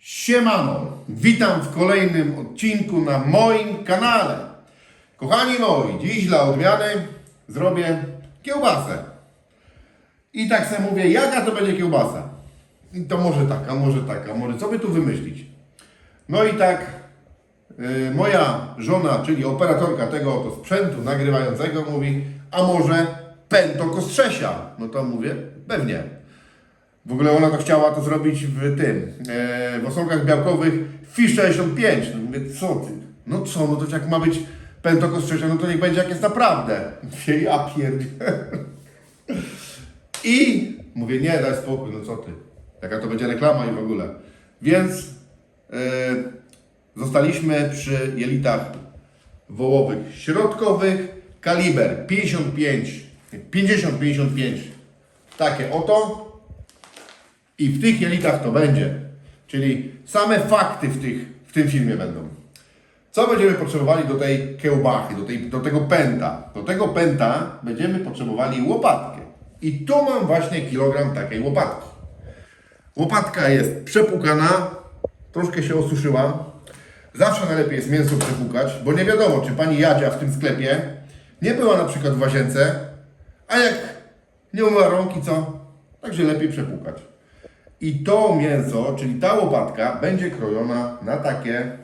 Siemano, witam w kolejnym odcinku na moim kanale. Kochani moi, dziś dla odmiany zrobię kiełbasę. I tak sobie mówię, jaka to będzie kiełbasa? I to może taka, może taka, może co by tu wymyślić? No i tak y, moja żona, czyli operatorka tego oto sprzętu nagrywającego mówi, a może pęto kostrzesia? No to mówię, pewnie. W ogóle ona to chciała to zrobić w tym, e, w osobach białkowych FISH 65. No mówię, co ty? No co, no to jak ma być pentokostrzesia, no to niech będzie jak jest naprawdę. Mówię, ja pierdzielę. I mówię, nie, daj spokój, no co ty? Jaka to będzie reklama i w ogóle. Więc e, zostaliśmy przy jelitach wołowych środkowych, kaliber 55, 50-55. Takie oto. I w tych jelitach to będzie. Czyli same fakty w, tych, w tym filmie będą. Co będziemy potrzebowali do tej kiełbachy, do, tej, do tego pęta? Do tego pęta będziemy potrzebowali łopatkę. I tu mam właśnie kilogram takiej łopatki. Łopatka jest przepłukana, troszkę się osuszyła. Zawsze najlepiej jest mięso przepłukać, bo nie wiadomo, czy pani Jadzia w tym sklepie nie była na przykład w łazience, a jak nie umyła rąki, co? Także lepiej przepłukać. I to mięso, czyli ta łopatka, będzie krojona na takie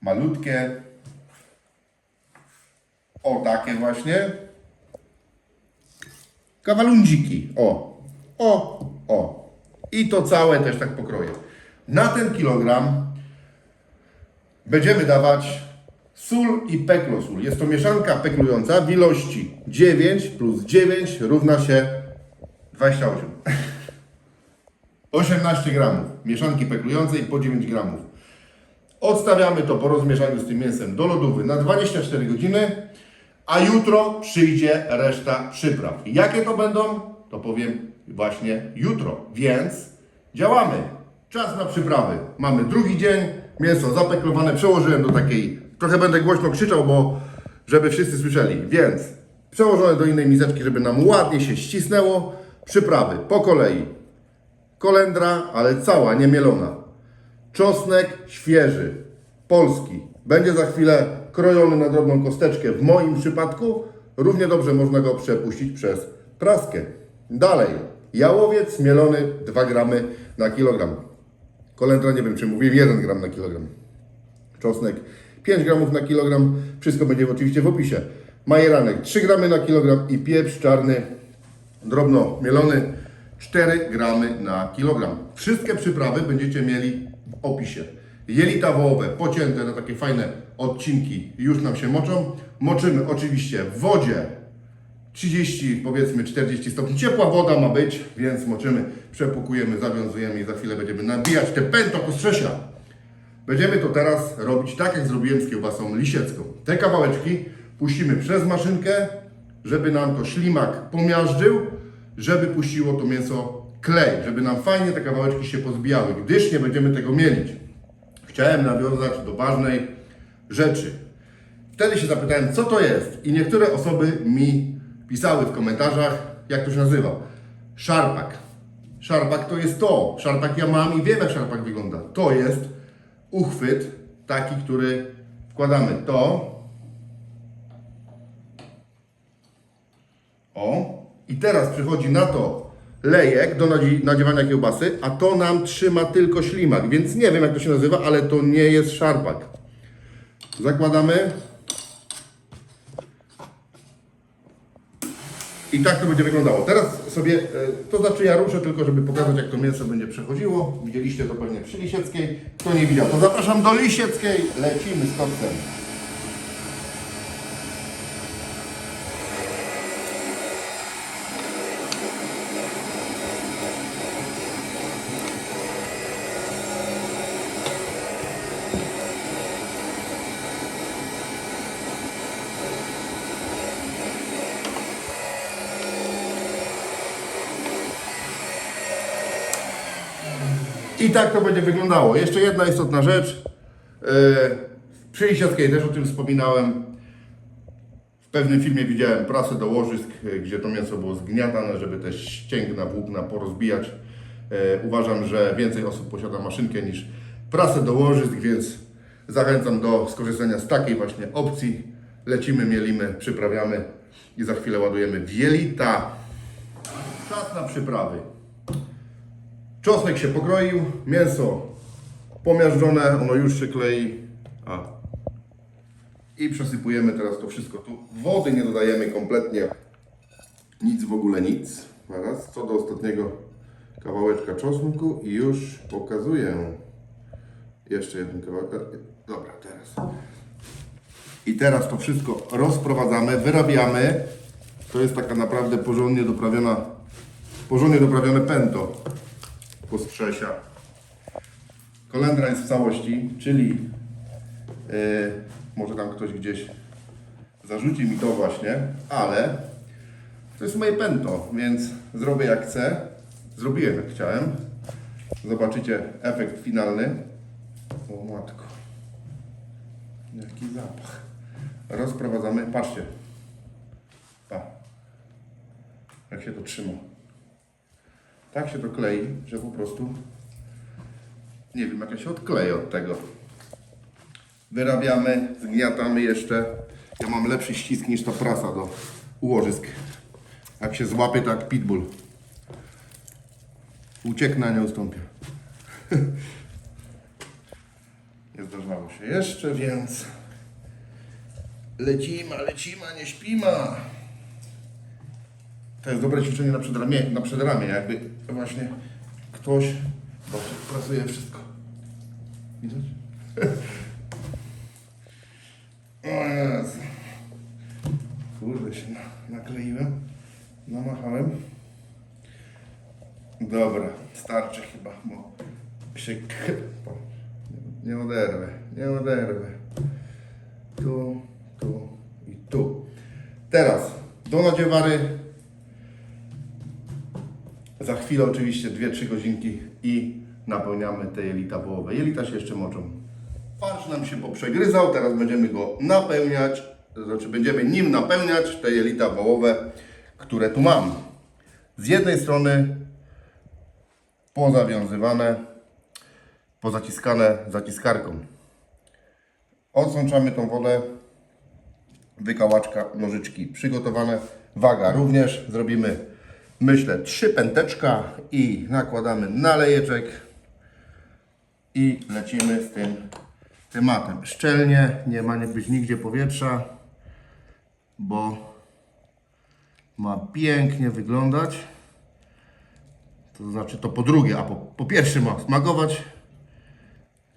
malutkie, o takie właśnie, kawalundziki. O, o, o. I to całe też tak pokroję. Na ten kilogram będziemy dawać sól i peklosól. Jest to mieszanka peklująca w ilości 9 plus 9 równa się 28. 18 gramów mieszanki peklującej po 9 gramów. Odstawiamy to po rozmieszaniu z tym mięsem do lodówy na 24 godziny, a jutro przyjdzie reszta przypraw. Jakie to będą, to powiem właśnie jutro. Więc działamy. Czas na przyprawy. Mamy drugi dzień, mięso zapeklowane, przełożyłem do takiej, trochę będę głośno krzyczał, bo żeby wszyscy słyszeli. Więc przełożone do innej miseczki, żeby nam ładnie się ścisnęło. Przyprawy po kolei. Kolendra, ale cała, nie mielona. Czosnek świeży, polski. Będzie za chwilę krojony na drobną kosteczkę. W moim przypadku równie dobrze można go przepuścić przez praskę. Dalej, jałowiec mielony 2 gramy na kilogram. Kolendra nie wiem czy mówię 1 gram na kilogram. Czosnek 5 gramów na kilogram. Wszystko będzie oczywiście w opisie. Majeranek 3 gramy na kilogram i pieprz czarny drobno mielony 4 gramy na kilogram. Wszystkie przyprawy będziecie mieli w opisie. Jelita wołowe pocięte na takie fajne odcinki już nam się moczą. Moczymy oczywiście w wodzie 30, powiedzmy 40 stopni. Ciepła woda ma być, więc moczymy, przepukujemy, zawiązujemy i za chwilę będziemy nabijać te pęto kostrzesia. Będziemy to teraz robić tak, jak zrobiłem z kiełbasą lisiecką. Te kawałeczki puścimy przez maszynkę, żeby nam to ślimak pomiażdżył, żeby puściło to mięso klej, żeby nam fajnie te kawałeczki się pozbijały, gdyż nie będziemy tego mielić. Chciałem nawiązać do ważnej rzeczy. Wtedy się zapytałem, co to jest i niektóre osoby mi pisały w komentarzach, jak to się nazywa. Szarpak. Szarpak to jest to. Szarpak ja mam i wiem, jak szarpak wygląda. To jest uchwyt, taki, który wkładamy to. O. I teraz przychodzi na to lejek do nadzi- nadziewania kiełbasy, a to nam trzyma tylko ślimak, więc nie wiem jak to się nazywa, ale to nie jest szarpak. Zakładamy. I tak to będzie wyglądało. Teraz sobie, e, to znaczy ja ruszę tylko, żeby pokazać jak to mięso będzie przechodziło. Widzieliście to pewnie przy Lisieckiej. Kto nie widział, to zapraszam do Lisieckiej. Lecimy z kopcem. I tak to będzie wyglądało. Jeszcze jedna istotna rzecz. Yy, Przy Lisieckiej też o tym wspominałem. W pewnym filmie widziałem prasę do łożysk, yy, gdzie to mięso było zgniatane, żeby te ścięgna, włókna porozbijać. E, uważam, że więcej osób posiada maszynkę niż prasę do łożysk, więc zachęcam do skorzystania z takiej właśnie opcji. Lecimy, mielimy, przyprawiamy i za chwilę ładujemy w jelita. Czas na przyprawy. Czosnek się pokroił, mięso pomiażdżone, ono już się klei. A. I przesypujemy teraz to wszystko tu. Wody nie dodajemy kompletnie. Nic w ogóle nic. Zaraz, co do ostatniego kawałeczka czosnku i już pokazuję. Jeszcze jeden kawałek. Dobra, teraz. I teraz to wszystko rozprowadzamy, wyrabiamy. To jest taka naprawdę porządnie doprawiona, porządnie doprawione pęto postrzesia. Kolendra jest w całości, czyli yy, może tam ktoś gdzieś zarzuci mi to właśnie, ale to jest moje pęto, więc zrobię jak chcę. Zrobiłem jak chciałem. Zobaczycie efekt finalny. O matko. Jaki zapach. Rozprowadzamy. Patrzcie. Pa. Jak się to trzyma. Tak się to klei, że po prostu nie wiem, jak ja się odkleję od tego. Wyrabiamy, zgniatamy jeszcze. Ja mam lepszy ścisk niż ta prasa do ułożysk. Jak się złapie, tak pitbull. Ucieknę, a nie ustąpię. nie zdarzało się jeszcze, więc lecimy, lecimy, nie śpimy. To jest dobre ćwiczenie na przedramię, na przedramię, jakby właśnie ktoś właśnie pracuje wszystko. Widać? o Jezu. Kurde się na, nakleiłem, namachałem. Dobra, starczy chyba, bo się. Nie oderwę, nie oderwę. Tu, tu i tu. Teraz do nadziewary za chwilę oczywiście 2-3 godzinki i napełniamy te jelita wołowe. Jelita się jeszcze moczą. Farsz nam się poprzegryzał, teraz będziemy go napełniać, znaczy będziemy nim napełniać te jelita wołowe, które tu mam. Z jednej strony pozawiązywane, pozaciskane zaciskarką. Odsączamy tą wodę, wykałaczka, nożyczki przygotowane. Waga również zrobimy, myślę, trzy pęteczka i nakładamy nalejeczek i lecimy z tym tematem. Szczelnie, nie ma nie być nigdzie powietrza, bo ma pięknie wyglądać. To znaczy to po drugie, a po, po pierwsze ma smakować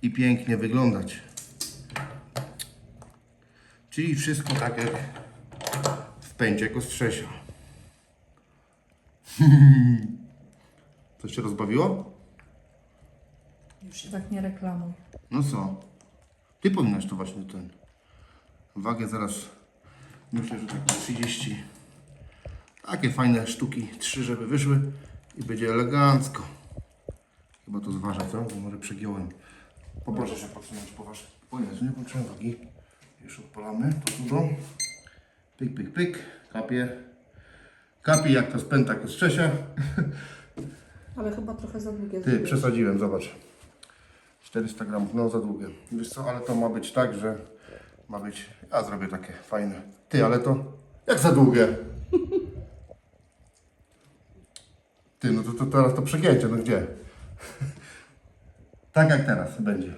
i pięknie wyglądać. Czyli wszystko tak jak w pęcie kostrzesia. Coś się rozbawiło? Już się tak nie reklamuj. No co? Ty powinnaś to właśnie ten. Wagę zaraz myślę, że takie 30. Takie fajne sztuki, trzy, żeby wyszły i będzie elegancko. Chyba to zważę, co? Bo może przegiąłem. Poproszę się podsunąć poważnie. O Jezu, nie poczułem wagi. Już odpalamy to dużo. Pyk, pyk, pyk. Kapie. Kapie jak to spęta kostrzesia. Ale chyba trochę za długie Ty, zrobiłeś. przesadziłem, zobacz. 400 gramów, no za długie. Wiesz co, ale to ma być tak, że ma być, ja zrobię takie fajne. Ty, ale to, jak za długie? Ty, no to, to teraz to przegięcie, no gdzie? tak jak teraz będzie.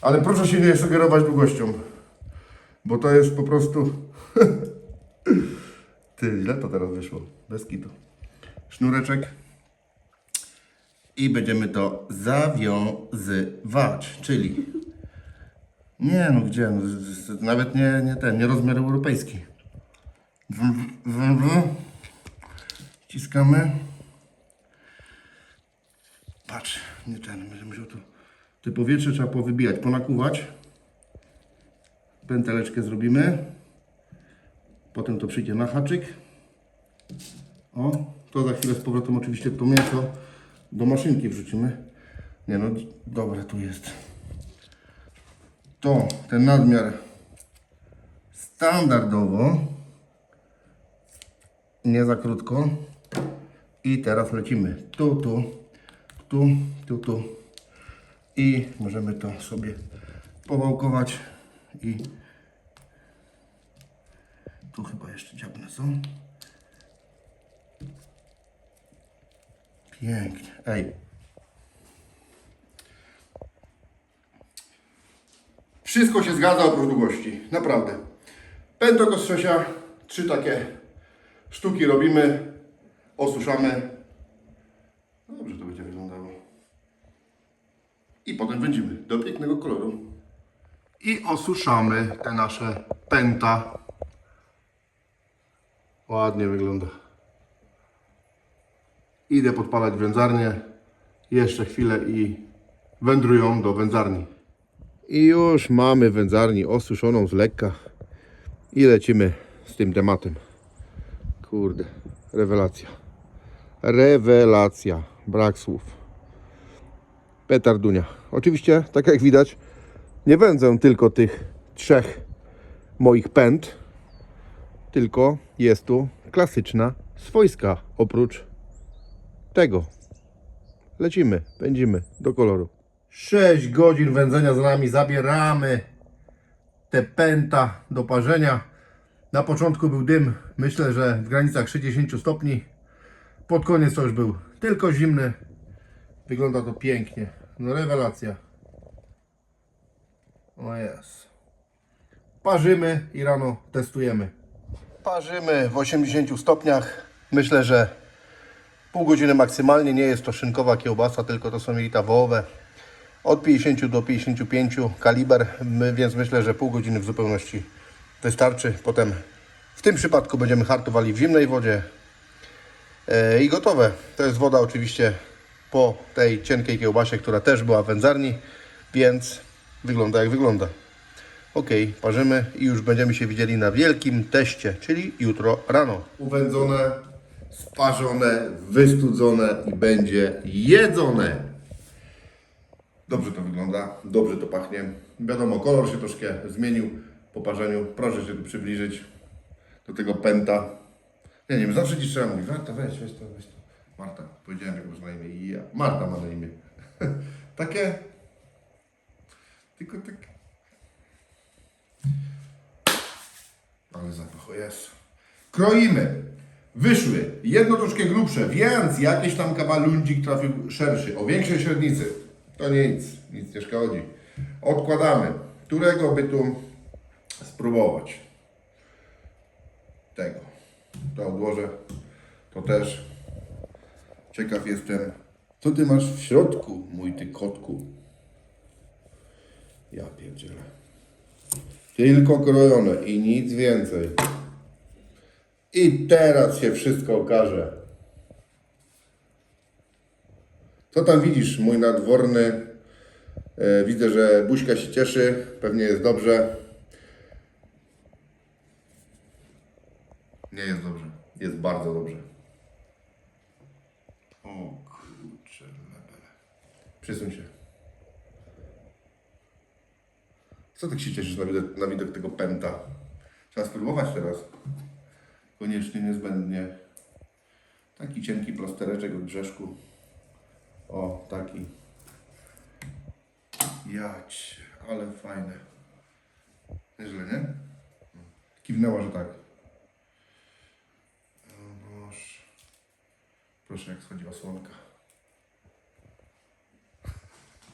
Ale proszę się nie sugerować długością, bo to jest po prostu... Ty, ile to teraz wyszło? Bez kitu. Sznureczek i będziemy to zawiązywać, czyli nie no gdzie, no, nawet nie, nie ten, nie rozmiar europejski. Ściskamy. Patrz, nie ten, będę musiał to, te powietrze trzeba powybijać, ponakuwać. Pęteleczkę zrobimy. Potem to przyjdzie na haczyk. O, to za chwilę z powrotem oczywiście to mięso do maszynki wrzucimy. Nie no, dobre tu jest. To, ten nadmiar standardowo. Nie za krótko. I teraz lecimy tu, tu. tu, tu, tu. I możemy to sobie powałkować i tu chyba jeszcze dziabne są. Pięknie. Ej. Wszystko się zgadza oprócz długości. Naprawdę. Pętok ostrzesia. Trzy takie sztuki robimy. Osuszamy. No Dobrze to będzie wyglądało. I potem wędzimy do pięknego koloru. I osuszamy te nasze pęta. Ładnie wygląda. Idę podpalać wędzarnię. Jeszcze chwilę i wędrują do wędzarni. I już mamy wędzarni osuszoną z lekka. I lecimy z tym tematem. Kurde, rewelacja. Rewelacja. Brak słów. Petardunia. Oczywiście, tak jak widać, nie wędzę tylko tych trzech moich pęd, tylko jest tu klasyczna swojska oprócz tego. Lecimy, pędzimy do koloru. 6 godzin wędzenia za nami, zabieramy te pęta do parzenia. Na początku był dym, myślę, że w granicach 60 stopni. Pod koniec to już był tylko zimny. Wygląda to pięknie. No rewelacja. O jest. Parzymy i rano testujemy. Parzymy w 80 stopniach. Myślę, że pół godziny maksymalnie. Nie jest to szynkowa kiełbasa, tylko to są jelita wołowe. Od 50 do 55 kaliber, więc myślę, że pół godziny w zupełności wystarczy. Potem w tym przypadku będziemy hartowali w zimnej wodzie e, i gotowe. To jest woda oczywiście po tej cienkiej kiełbasie, która też była w wędzarni, więc wygląda jak wygląda. Ok, parzymy i już będziemy się widzieli na wielkim teście, czyli jutro rano. Uwędzone, sparzone, wystudzone i będzie jedzone. Dobrze to wygląda, dobrze to pachnie. Wiadomo, kolor się troszkę zmienił po parzeniu. Proszę się tu przybliżyć do tego pęta. Ja nie wiem, zawsze ci trzeba mówić. Marta, weź, weź to, weź to. Marta, powiedziałem jak masz na imię. Ja. Marta ma na imię. Takie... Tylko tak... Ale zapach, o jest. Kroimy. Wyszły. Jedno troszkę grubsze, więc jakiś tam kawalundzik trafił szerszy, o większej średnicy. To nic, nic nie szkodzi. Odkładamy. Którego by tu spróbować? Tego. To odłożę. To też. Ciekaw jestem, co ty masz w środku, mój ty kotku. Ja pierdzielę. Tylko krojone i nic więcej. I teraz się wszystko okaże. Co tam widzisz, mój nadworny? E, widzę, że buźka się cieszy, pewnie jest dobrze. Nie jest dobrze, jest bardzo dobrze. O kurczę. Przesuń się. Co tak się cieszysz na widok, na widok tego pęta? Trzeba spróbować teraz. Koniecznie, niezbędnie. Taki cienki plastereczek od grzeszku. O, taki. Jać, ale fajne. Nieźle, nie? Kiwnęła, że tak. O. Proszę, jak schodzi osłonka.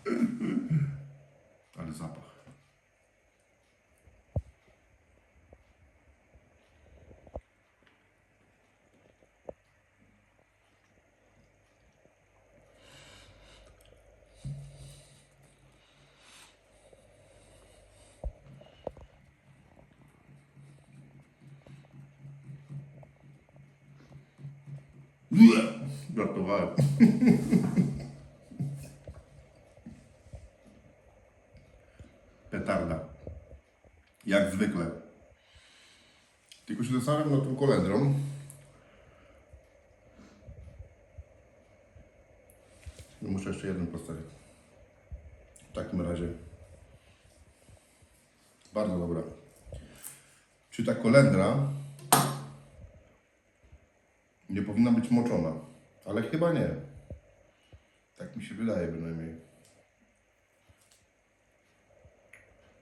Ale zapach. Żartowałem. Petarda. Jak zwykle. Tylko się zastanawiam nad tą kolendrą. No Muszę jeszcze jeden postawić. W takim razie. Bardzo dobra. Czy ta kolendra nie powinna być moczona? Ale chyba nie. Tak mi się wydaje bynajmniej.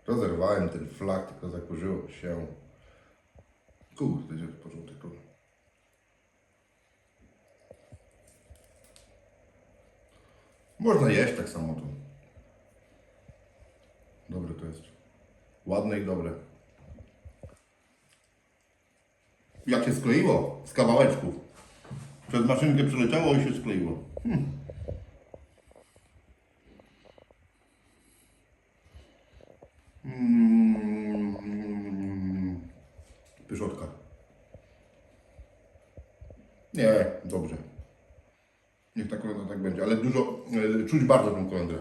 Rozerwałem ten flag, tylko zakurzyło się. Kurde, gdzie porządek tu. Można jeść tak samo to. Dobre to jest. Ładne i dobre. Jak się skleiło z kawałeczków. Przez maszynkę przeleciało i się skleiło. Hmm. Mm. Pyszotka. Nie, dobrze. Niech ta kolendra tak będzie, ale dużo, e, czuć bardzo tą kolendrę.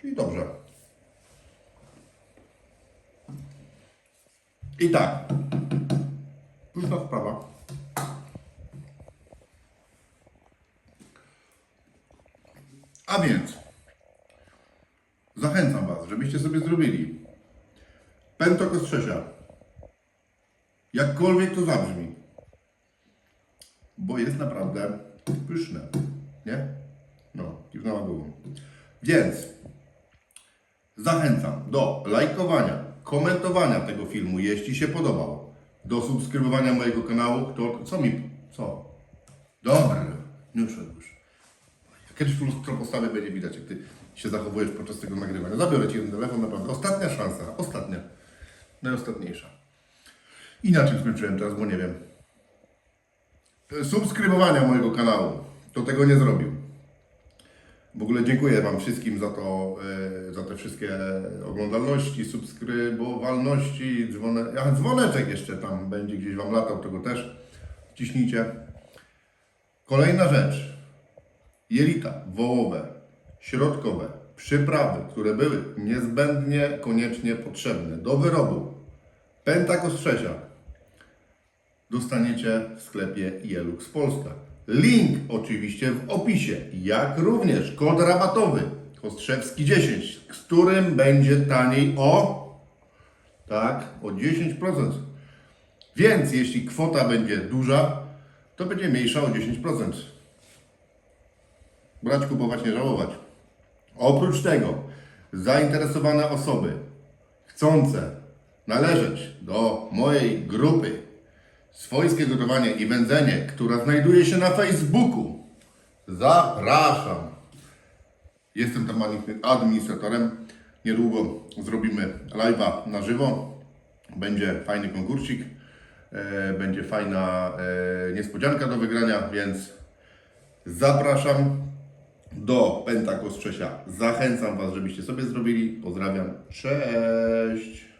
Czyli dobrze. I tak. Pyszna sprawa. A więc zachęcam Was, żebyście sobie zrobili ostrzesia. Jakkolwiek to zabrzmi. Bo jest naprawdę pyszne. Nie? No, kiwnęła głową. Więc zachęcam do lajkowania, komentowania tego filmu, jeśli się podobał. Do subskrybowania mojego kanału. Kto, co mi... Co? Dobra, już już. Kiedyś tu lustro postawię, będzie widać, jak ty się zachowujesz podczas tego nagrywania. Zabiorę ci ten telefon, naprawdę. Ostatnia szansa. Ostatnia. Najostatniejsza. I na czym skończyłem teraz, bo nie wiem. Subskrybowania mojego kanału. To tego nie zrobił. W ogóle dziękuję Wam wszystkim za to, e, za te wszystkie oglądalności, subskrybowalności, dzwone, a, dzwoneczek jeszcze tam będzie gdzieś Wam latał, tego też wciśnijcie. Kolejna rzecz. Jelita wołowe, środkowe, przyprawy, które były niezbędnie, koniecznie potrzebne do wyrobu pęta kostrzesia dostaniecie w sklepie Jelux Polska. Link oczywiście w opisie, jak również kod rabatowy Kostrzewski 10, z którym będzie taniej o tak, o 10%. Więc jeśli kwota będzie duża, to będzie mniejsza o 10%. Brać, kupować, nie żałować. Oprócz tego, zainteresowane osoby chcące należeć do mojej grupy Swojskie Gotowanie i Wędzenie, która znajduje się na Facebooku, zapraszam. Jestem tam administratorem. Niedługo zrobimy live'a na żywo. Będzie fajny konkursik. E, Będzie fajna e, niespodzianka do wygrania, więc zapraszam do Penta Kostrzesia. Zachęcam Was, żebyście sobie zrobili. Pozdrawiam. Cześć!